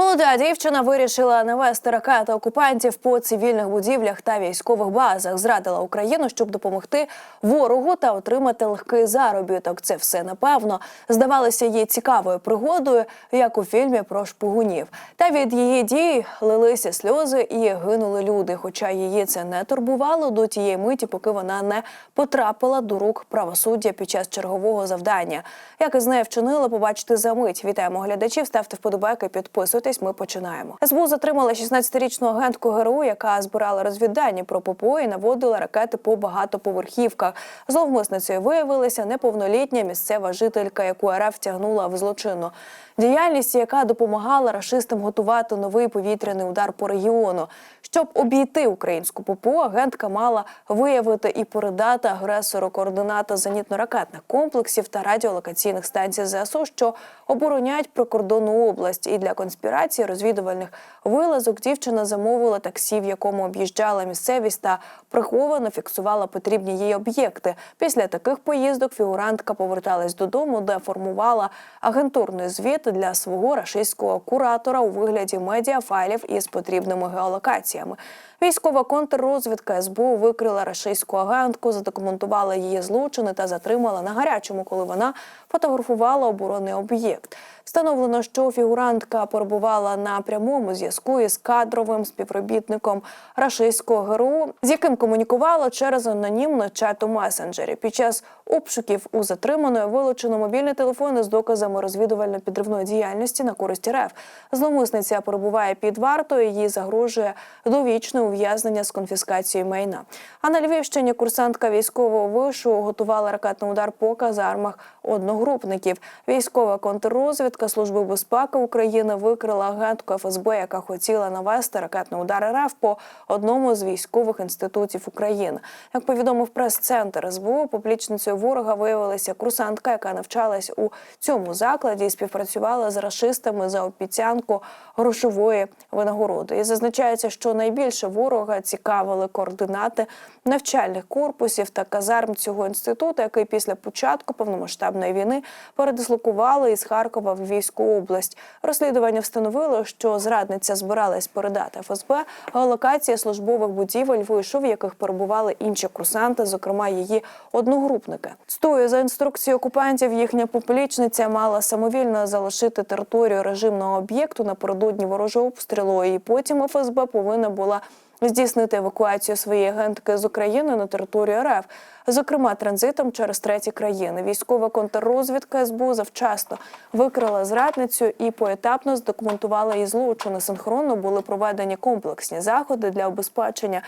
Молода дівчина вирішила навести ракети окупантів по цивільних будівлях та військових базах. Зрадила Україну, щоб допомогти ворогу та отримати легкий заробіток. Це все напевно здавалося їй цікавою пригодою, як у фільмі про шпигунів. Та від її дій лилися сльози і гинули люди. Хоча її це не турбувало до тієї миті, поки вона не потрапила до рук правосуддя під час чергового завдання. Як із нею вчинили, побачите за мить. Вітаємо глядачів. Ставте вподобайки, підписуйтесь. Ми починаємо. СБУ затримала 16-річну агентку ГРУ, яка збирала розвіддані про ППО і наводила ракети по багатоповерхівках. Зловмисницею виявилася неповнолітня місцева жителька, яку РФ втягнула в злочинну діяльність, яка допомагала рашистам готувати новий повітряний удар по регіону. Щоб обійти українську ППО, агентка мала виявити і передати агресору координати зенітно-ракетних комплексів та радіолокаційних станцій ЗСУ, що обороняють прикордонну область. І для конспірації розвідувальних вилазок дівчина замовила таксі, в якому об'їжджала місцевість та приховано фіксувала потрібні їй об'єкти. Після таких поїздок фігурантка поверталась додому, де формувала агентурний звіт для свого рашистського куратора у вигляді медіафайлів із потрібними геолокаціями. Військова контррозвідка СБУ викрила рашистську агентку, задокументувала її злочини та затримала на гарячому, коли вона фотографувала оборонний об'єкт. Встановлено, що фігурантка перебувала на прямому зв'язку із кадровим співробітником рашистського ГРУ, з яким комунікувала через анонімний чат у месенджері. Під час обшуків у затриманої вилучено мобільні телефони з доказами розвідувально-підривної діяльності на користь РФ. Зловмисниця перебуває під вартою. Їй загрожує довічне ув'язнення з конфіскацією майна. А на Львівщині курсантка військового вишу готувала ракетний удар по казармах одногрупників. Військова контррозвідка Служби безпеки України викрила агентку ФСБ, яка хотіла навести ракетний удар РФ по одному з військових інститутів України. Як повідомив прес-центр СБУ, поплічницею ворога виявилася курсантка, яка навчалась у цьому закладі і співпрацювала з рашистами за обіцянку грошової винагороди. І зазначається, що найбільше ворога цікавили координати навчальних корпусів та казарм цього інституту, який після початку повномасштабної війни передислокували із Харкова в Львівську область. Розслідування встановило, що зрадниця збиралась передати ФСБ геолокації службових будівель вийшов, в яких перебували інші курсанти, зокрема її одногрупники. Стою за інструкцією окупантів, їхня поплічниця мала самовільно залишити територію режимного об'єкту напередодні ворожого обстрілу. І потім ФСБ повинна була здійснити евакуацію своєї агентки з України на територію РФ, зокрема транзитом через треті країни. Військова контррозвідка СБУ завчасно викрила зрадницю і поетапно здокументувала її злочини. Синхронно були проведені комплексні заходи для обезпечення.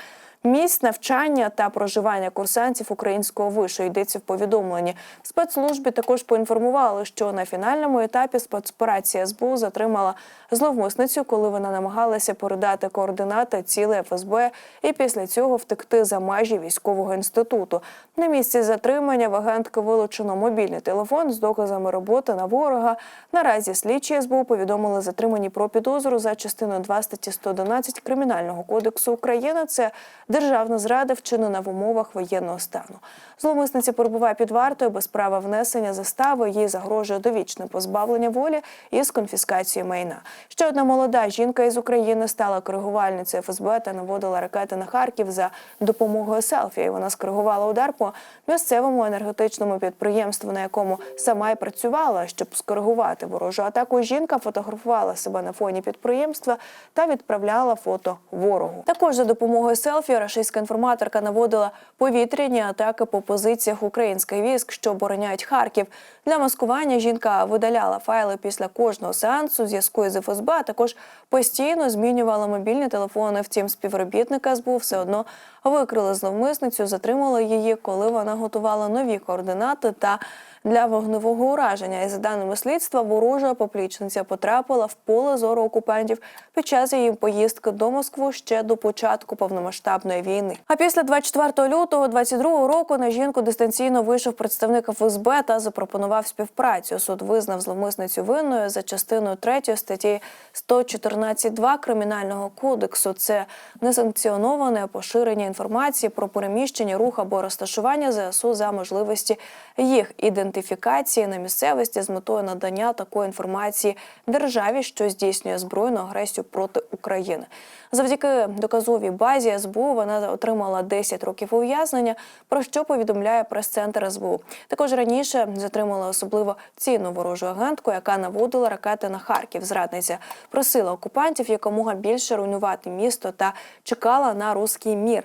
Місць навчання та проживання курсантів українського вишу йдеться в повідомленні. В спецслужбі також поінформували, що на фінальному етапі спецоперація СБУ затримала зловмисницю, коли вона намагалася передати координати ціле ФСБ і після цього втекти за межі військового інституту. На місці затримання в агентки вилучено мобільний телефон з доказами роботи на ворога. Наразі слідчі СБУ повідомили затримані про підозру за частиною 2 статті 111 Кримінального кодексу України. Це державна зрада вчинена в умовах воєнного стану. Зловмисниця перебуває під вартою без права внесення застави. Їй загрожує довічне позбавлення волі із конфіскацією майна. Ще одна молода жінка із України стала коригувальницею ФСБ та наводила ракети на Харків за допомогою селфі. Вона скоригувала удар по місцевому енергетичному підприємству, на якому сама й працювала. Щоб скоригувати ворожу атаку, жінка фотографувала себе на фоні підприємства та відправляла фото ворогу. Також за допомогою селфі рашистська інформаторка наводила повітряні атаки по позиціях українських військ, що обороняють Харків. Для маскування жінка видаляла файли після кожного сеансу зв'язку із ФСБ, а також постійно змінювала мобільні телефони. Втім, співробітника СБУ все одно викрили зловмисницю, затримали її, коли вона готувала нові координати та для вогневого ураження. І за даними слідства, ворожа поплічниця потрапила в поле зору окупантів під час її поїздки до Москви ще до початку повномасштабної війни. А після 24 лютого 22 року на жінку дистанційно вийшов представник ФСБ та запропонував співпрацю. Суд визнав зловмисницю винною за частиною 3 статті 114.2 кримінального кодексу. Це несанкціоноване поширення інформації про переміщення, рух або розташування ЗСУ за можливості їх ідентифікації ідентифікації на місцевості з метою надання такої інформації державі, що здійснює збройну агресію проти України. Завдяки доказовій базі СБУ вона отримала 10 років ув'язнення, про що повідомляє прес-центр СБУ. Також раніше затримала особливо цінну ворожу агентку, яка наводила ракети на Харків. Зрадниця просила окупантів якомога більше руйнувати місто та чекала на руський мір.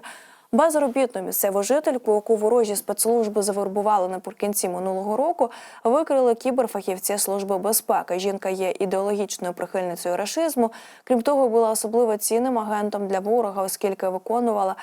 Безробітну місцеву жительку, яку ворожі спецслужби завербували наприкінці минулого року, викрили кіберфахівці служби безпеки. Жінка є ідеологічною прихильницею рашизму. Крім того, була особливо цінним агентом для ворога, оскільки виконувала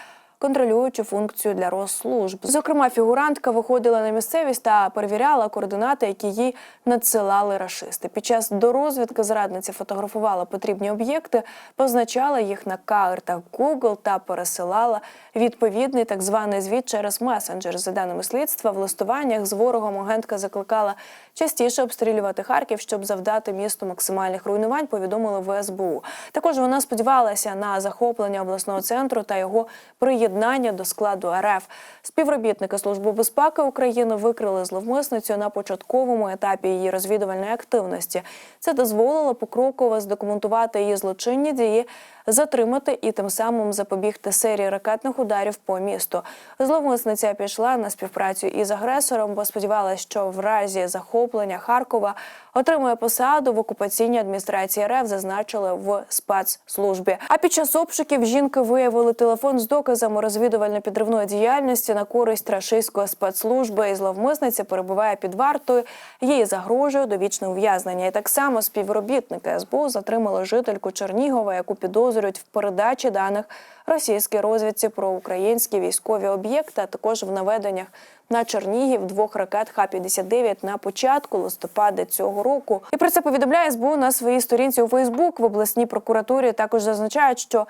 контролюючу функцію для розслужб. Зокрема, фігурантка виходила на місцевість та перевіряла координати, які їй надсилали рашисти. Під час дорозвідки зрадниця фотографувала потрібні об'єкти, позначала їх на картах Google та пересилала відповідний так званий звіт через месенджер. За даними слідства, в листуваннях з ворогом агентка закликала частіше обстрілювати Харків, щоб завдати місту максимальних руйнувань. Повідомили в СБУ. Також вона сподівалася на захоплення обласного центру та його приєднання до складу РФ. Співробітники служби безпеки України викрили зловмисницю на початковому етапі її розвідувальної активності. Це дозволило покроково здокументувати її злочинні дії, затримати і тим самим запобігти серії ракетних ударів по місту. Зловмисниця пішла на співпрацю із агресором, бо сподівалася, що в разі захоплення Харкова отримує посаду в окупаційній адміністрації РФ, зазначили в спецслужбі. А під час обшуків жінки виявили телефон з доказами розвідувально-підривної діяльності на користь рашистської спецслужби. І зловмисниця перебуває під вартою. Їй загрожує довічне ув'язнення. І так само співробітники СБУ затримали жительку Чернігова, яку підозрюють в передачі даних російській розвідці про українські військові об'єкти, а також в наведеннях на Чернігів двох ракет Х-59 на початку листопада цього року. І про це повідомляє СБУ на своїй сторінці у Фейсбук. В обласній прокуратурі також зазначають, що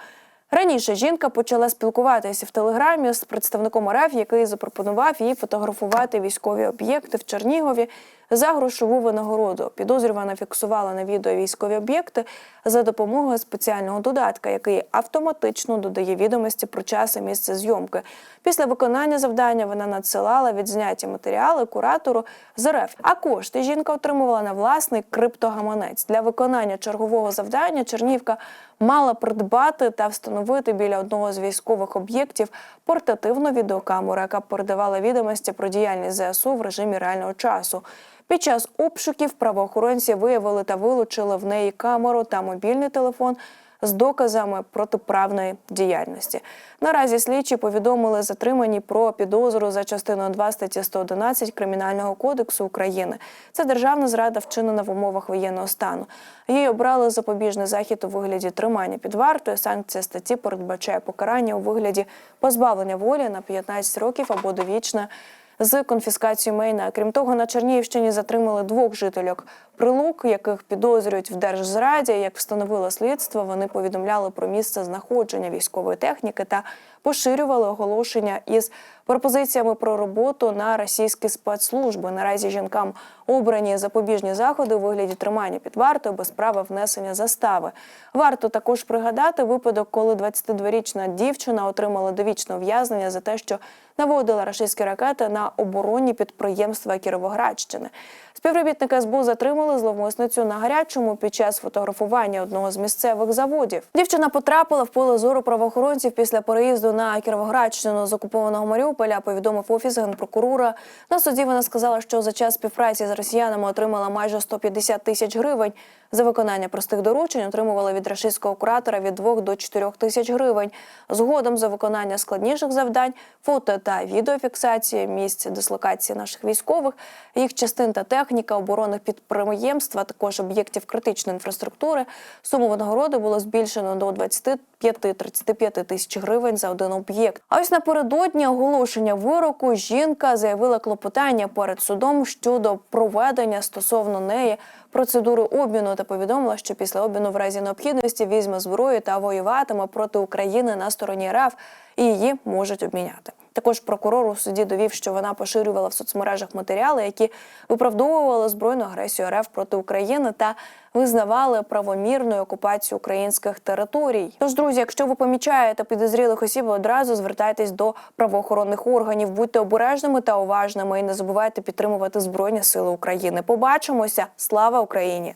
Раніше жінка почала спілкуватися в телеграмі з представником РФ, який запропонував їй фотографувати військові об'єкти в Чернігові за грошову винагороду. Підозрювана фіксувала на відео військові об'єкти за допомогою спеціального додатка, який автоматично додає відомості про час і місце зйомки. Після виконання завдання вона надсилала відзняті матеріали куратору з РФ. А кошти жінка отримувала на власний криптогаманець для виконання чергового завдання. Чернівка мала придбати та встановити біля одного з військових об'єктів портативну відеокамеру, яка передавала відомості про діяльність ЗСУ в режимі реального часу. Під час обшуків правоохоронці виявили та вилучили в неї камеру та мобільний телефон з доказами протиправної діяльності. Наразі слідчі повідомили затримані про підозру за частиною 2 статті 111 Кримінального кодексу України. Це державна зрада вчинена в умовах воєнного стану. Їй обрали запобіжний захід у вигляді тримання під вартою. Санкція статті передбачає покарання у вигляді позбавлення волі на 15 років або довічне з конфіскацією майна. Крім того, на Чернігівщині затримали двох жительок прилук, яких підозрюють в держзраді. Як встановило слідство, вони повідомляли про місце знаходження військової техніки та поширювали оголошення із пропозиціями про роботу на російські спецслужби. Наразі жінкам обрані запобіжні заходи у вигляді тримання під вартою без права внесення застави. Варто також пригадати випадок, коли 22-річна дівчина отримала довічне ув'язнення за те, що наводила рашистські ракети на оборонні підприємства Кіровоградщини. Співробітники СБУ затримали зловмисницю на гарячому під час фотографування одного з місцевих заводів. Дівчина потрапила в поле зору правоохоронців після переїзду на Кіровоградщину з окупованого Маріуполя. Повідомив офіс генпрокурора. На суді вона сказала, що за час співпраці з росіянами отримала майже 150 тисяч гривень. За виконання простих доручень отримувала від рашистського куратора від 2 до 4 тисяч гривень. Згодом за виконання складніших завдань, фото та відеофіксації місць дислокації наших військових, їх частин та техніка, оборонних підприємств, а також об'єктів критичної інфраструктури. Суму винагороди було збільшено до 25-35 тисяч гривень за один об'єкт. А ось напередодні оголошення вироку жінка заявила клопотання перед судом щодо проведення стосовно неї процедури обміну та повідомила, що після обміну в разі необхідності візьме зброю та воюватиме проти України на стороні РФ і її можуть обміняти. Також прокурор у суді довів, що вона поширювала в соцмережах матеріали, які виправдовували збройну агресію РФ проти України та визнавали правомірною окупацію українських територій. Тож, друзі, якщо ви помічаєте підозрілих осіб, одразу звертайтесь до правоохоронних органів, будьте обережними та уважними і не забувайте підтримувати Збройні Сили України. Побачимося! Слава Україні!